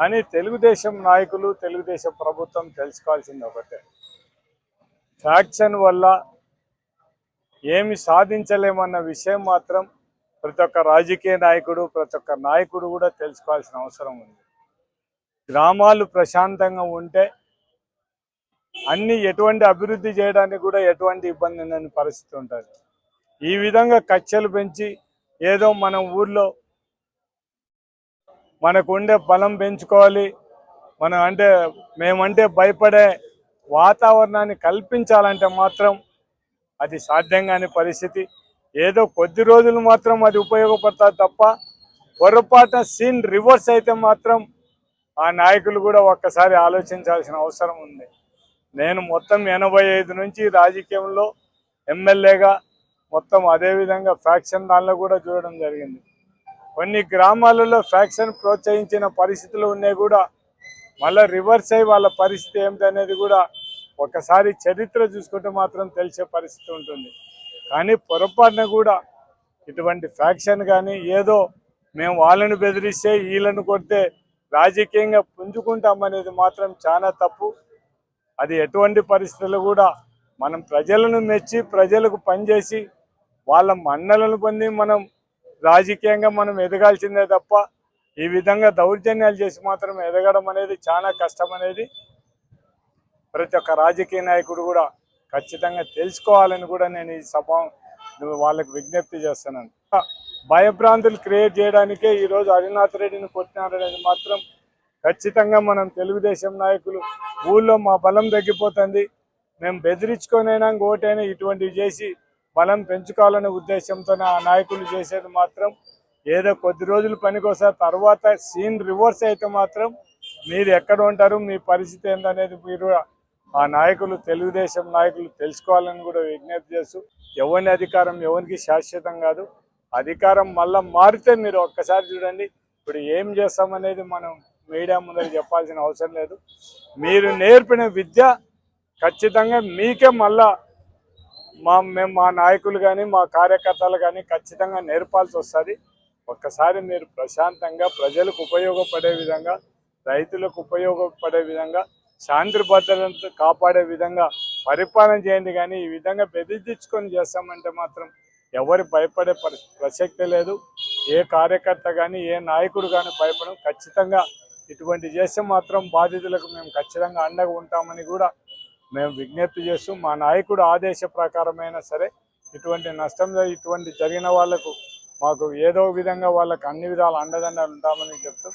కానీ తెలుగుదేశం నాయకులు తెలుగుదేశం ప్రభుత్వం తెలుసుకోవాల్సింది ఒకటే. ఫ్యాక్షన్ వల్ల ఏమి సాధించలేమన్న విషయం మాత్రం ప్రతి ఒక్క రాజకీయ నాయకుడు ప్రతి ఒక్క నాయకుడు కూడా తెలుసుకోవాల్సిన అవసరం ఉంది. గ్రామాలు ప్రశాంతంగా ఉంటే అన్ని ఎటువంటి అభివృద్ధి చేయడానికి కూడా ఎటువంటి ఇబ్బంది లేని పరిస్థితి ఉంటుంది. ఈ విధంగా కక్షలు పెంచి ఏదో మన ఊర్లో మనకు ఉండే బలం పెంచుకోవాలి. మనం అంటే మేమంటే భయపడే వాతావరణాన్ని కల్పించాలంటే మాత్రం అది సాధ్యం కాని పరిస్థితి. ఏదో కొద్ది రోజులు మాత్రం అది ఉపయోగపడతారు తప్ప పొరపాటున సీన్ రివర్స్ అయితే మాత్రం ఆ నాయకులు కూడా ఒక్కసారి ఆలోచించాల్సిన అవసరం ఉంది. నేను మొత్తం ఎనభై ఐదు నుంచి రాజకీయంలో ఎమ్మెల్యేగా మొత్తం అదేవిధంగా ఫ్యాక్షన్ దానిలో కూడా చూడడం జరిగింది. కొన్ని గ్రామాలలో ఫ్యాక్షన్ ప్రోత్సహించిన పరిస్థితులు ఉన్నాయి కూడా. మళ్ళీ రివర్స్ అయ్యి వాళ్ళ పరిస్థితి ఏమిటనేది కూడా ఒకసారి చరిత్ర చూసుకుంటే మాత్రం తెలిసే పరిస్థితి ఉంటుంది. కానీ పొరపాటున కూడా ఇటువంటి ఫ్యాక్షన్ కానీ ఏదో మేము వాళ్ళని బెదిరిస్తే వీళ్ళని కొడితే రాజకీయంగా పుంజుకుంటామనేది మాత్రం చాలా తప్పు. అది ఎటువంటి పరిస్థితులు కూడా మనం ప్రజలను మెచ్చి ప్రజలకు పనిచేసి వాళ్ళ మన్నలను పొంది మనం రాజకీయంగా మనం ఎదగాల్సిందే తప్ప ఈ విధంగా దౌర్జన్యాలు చేసి మాత్రం ఎదగడం అనేది చాలా కష్టం అనేది ప్రతి ఒక్క రాజకీయ నాయకుడు కూడా ఖచ్చితంగా తెలుసుకోవాలని కూడా నేను ఈ సభ వాళ్ళకి విజ్ఞప్తి చేస్తున్నాను. భయభ్రాంతులు క్రియేట్ చేయడానికే ఈరోజు హరినాథ్ రెడ్డిని కొట్టినారనేది మాత్రం ఖచ్చితంగా మనం తెలుగుదేశం నాయకులు ఊళ్ళో మా బలం తగ్గిపోతుంది. మేము బెదిరించుకొనైనా ఓటైనా ఇటువంటివి చేసి బలం పెంచుకోవాలనే ఉద్దేశంతో ఆ నాయకులు చేసేది మాత్రం ఏదో కొద్ది రోజులు పనికొస్తే తర్వాత సీన్ రివర్స్ అయితే మాత్రం మీరు ఎక్కడ ఉంటారు మీ పరిస్థితి ఏందనేది మీరు ఆ నాయకులు తెలుగుదేశం నాయకులు తెలుసుకోవాలని కూడా విజ్ఞప్తి చేస్తూ ఎవరిని అధికారం ఎవరికి శాశ్వతం కాదు. అధికారం మళ్ళా మారితే మీరు ఒక్కసారి చూడండి. ఇప్పుడు ఏం చేస్తామనేది మనం మీడియా ముందర చెప్పాల్సిన అవసరం లేదు. మీరు నేర్పిన విద్య ఖచ్చితంగా మీకే మళ్ళా మా మేము మా నాయకులు కానీ మా కార్యకర్తలు కానీ ఖచ్చితంగా నేర్పాల్సి వస్తుంది. ఒక్కసారి మీరు ప్రశాంతంగా ప్రజలకు ఉపయోగపడే విధంగా రైతులకు ఉపయోగపడే విధంగా శాంతి భద్రతను కాపాడే విధంగా పరిపాలన చేయండి కానీ ఈ విధంగా బెదిరించుకొని చేస్తామంటే మాత్రం ఎవరు భయపడే పరి- ప్రసక్తి లేదు. ఏ కార్యకర్త కానీ ఏ నాయకుడు కానీ భయపడం ఖచ్చితంగా ఇటువంటి చేస్తే మాత్రం బాధితులకు మేము ఖచ్చితంగా అండగా ఉంటామని కూడా మేము విజ్ఞప్తి చేస్తూ మా నాయకుడు ఆదేశ ప్రకారమైనా సరే ఇటువంటి నష్టం ఇటువంటి జరిగిన వాళ్ళకు మాకు ఏదో విధంగా వాళ్ళకి అన్ని విధాలు అండదండలు ఉంటామని చెప్తూ